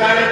তার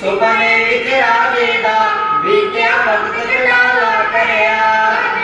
ਸੁਪਨੇ ਵਿੱਚ ਰਾਜੇ ਦਾ ਬੀਤਿਆ ਵਕਤ ਨਾਲ ਕਰਿਆ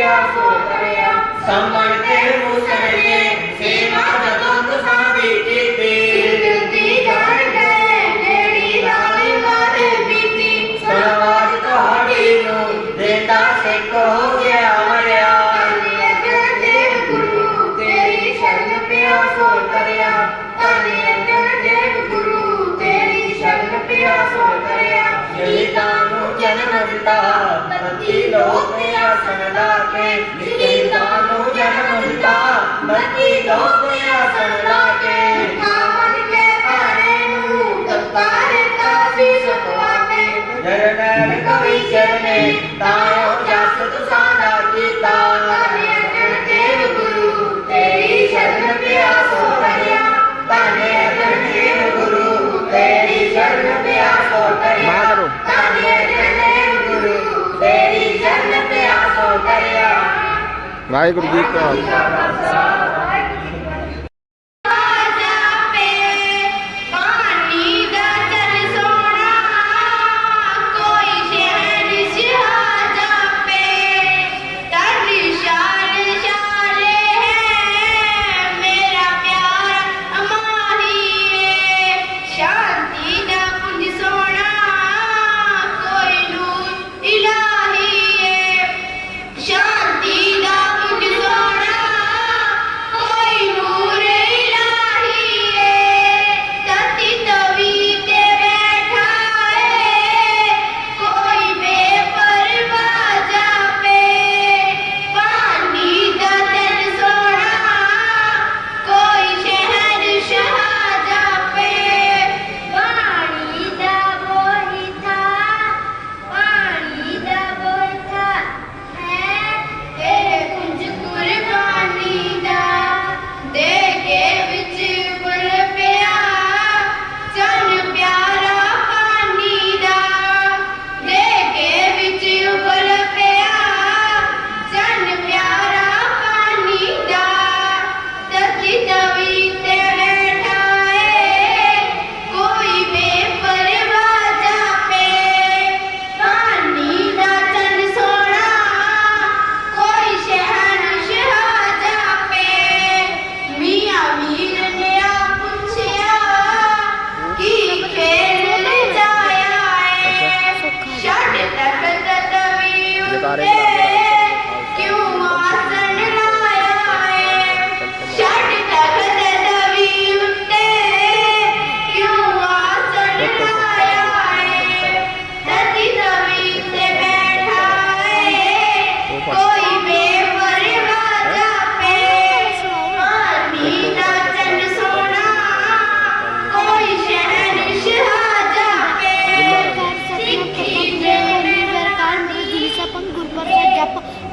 ਕਰਿਆ ਸੋ ਕਰਿਆ। ਸੰਮਨ ਤੇ ਮੁਸਰ ਤੇ ਸੇਵਾ ਜਦੋਂ ਤੁਸਾਂ ਵੀ ਕੀਤੀ। ਜਿੰਦੀ ਜਾਣ ਗਏ ਨੇੜੀ ਵਾਲੀ ਮਾਰ ਬੀਤੀ। ਸਰਵਾਜ ਤੁਹਾਡੀ ਨੂੰ ਦੇਤਾ ਸਿੱਖੋ आसन लाके निकली दानो जन्म पिता मति दो गया सन ਵਾਹਿਗੁਰੂ ਜੀ ਕਾ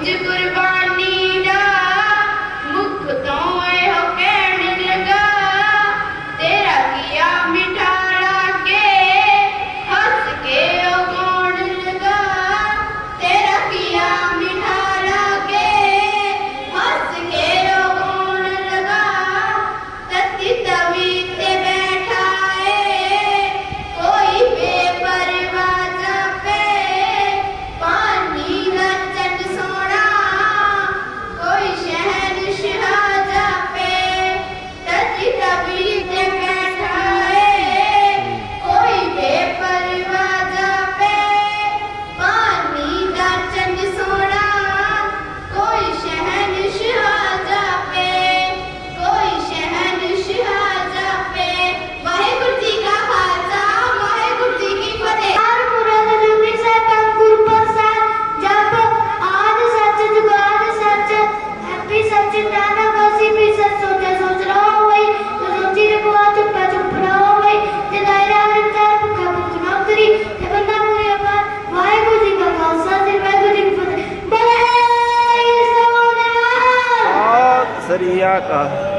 Önce gruba 第二